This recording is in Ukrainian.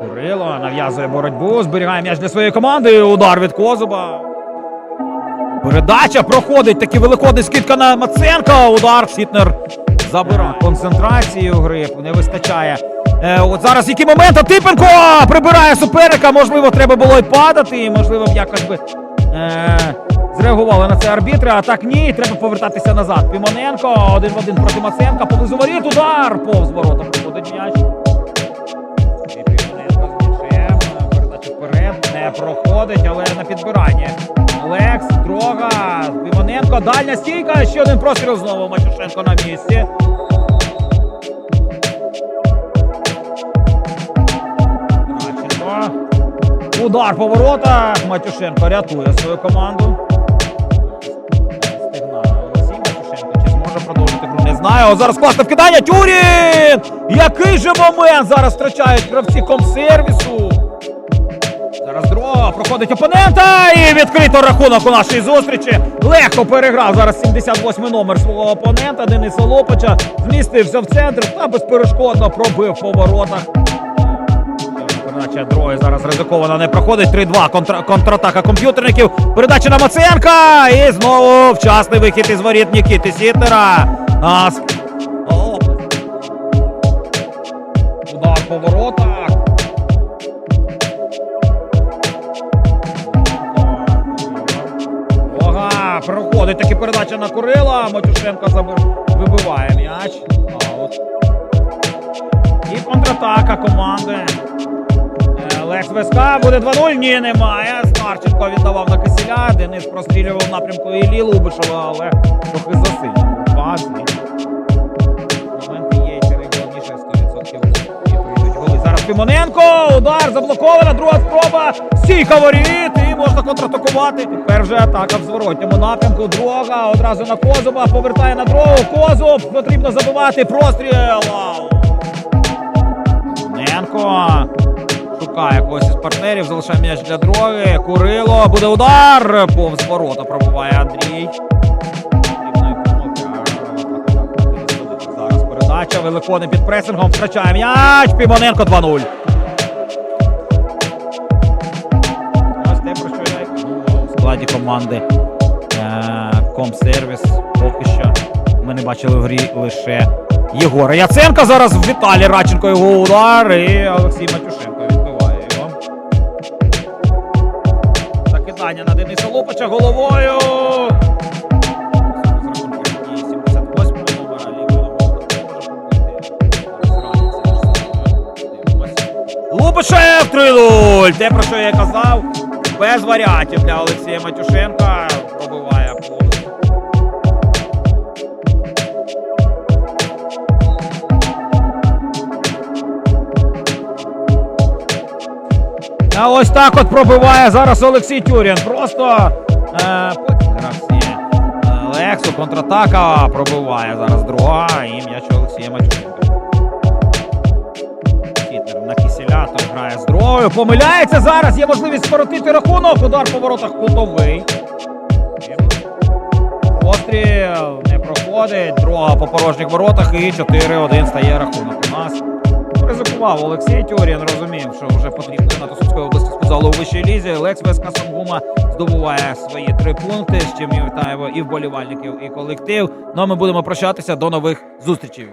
Курило нав'язує боротьбу, зберігає м'яч для своєї команди. Удар від Козуба. Передача проходить таки великодний скидка на Маценка. Удар Сітнер забирає концентрацію гри. Не вистачає. Е, от зараз які моменти. Типенко прибирає суперника. Можливо, треба було й падати. і, Можливо, б якось би е, зреагували на це арбітри. А так ні. Треба повертатися назад. Пімоненко один в один проти Маценка. Поблизу воріт. Удар повз ворота. Проходить м'яч. Проходить, але на підбиранні. Олекс, Дрога, Пімоненко, дальня стійка. Ще один простріл знову. Матюшенко на місці. Удар по воротах. Матюшенко рятує свою команду. Олексій Матюшенко. Чи зможе продовжити? Не знаю. О, зараз класне вкидання. Тюрін! Який же момент зараз втрачають гравці комсервісу. Зараз друга проходить опонента і відкрито рахунок у нашій зустрічі. Легко переграв зараз 78 номер свого опонента Дениса Лопача. Змістився в центр та безперешкодно пробив по воротах. Передача другої зараз ризиковано не проходить. 3-2 контра- контратака комп'ютерників. Передача на Маценка. І знову вчасний вихід із воріт Нікіти Сітнера. Нас. О. Удар по воротах. Проходить таки передача на Курила. Матюшенко забив- вибиває м'яч. Аут. І контратака команди. Е, Лекс ВСК буде 2-0. Ні, немає. Старченко віддавав на Кисіля. Денис прострілював напрямку Іллі Лубишева, але трохи засильно. був Пас. Моменти є, найголовніше 100% і прийдуть голи. Зараз Пімоненко. Удар заблокована. Друга спроба. Стійка воріт. Можна контратакувати. Тепер вже атака в зворотньому напрямку. Друга одразу на Козуба. Повертає на другу. Козуб. Потрібно забивати. Простріл. Пімоненко. Шукає когось із партнерів, залишає м'яч для дроги. Курило. Буде удар. Повз ворота пробуває Андрій. Зараз передача. Великони під пресингом. Втрачає м'яч. Пімоненко 2-0. Складі команди е, Комсервіс. Поки що ми не бачили в грі лише Єгора Яценка. Зараз Віталій Радченко його удар. І Олексій Матюшенко відбиває його. Закидання на Дениса Лопача головою. З рахунку 78 номера лівої ноги може пробити. Лупашев 3-0. Те, про що я казав, без варіантів для Олексія Матюшенка. Пробиває повз. А ось так от пробиває зараз Олексій Тюрін. Просто е. Е, Лексу контратака пробиває зараз друга і м'яч Олексія Матюшенка. Фітнер на кисіля, той грає з другою. Помиляється зараз. Є можливість скоротити рахунок. Удар по воротах кутовий. Постріл не проходить. Друга по порожніх воротах і 4-1 стає рахунок у нас. Ризикував Олексій Тюрін, розумів, що вже потрібно на Сумської області сказали у вищій лізі. Лекс ВСК Сангума здобуває свої три пункти, з чим вітаємо і вболівальників, і колектив. Ну а ми будемо прощатися до нових зустрічей.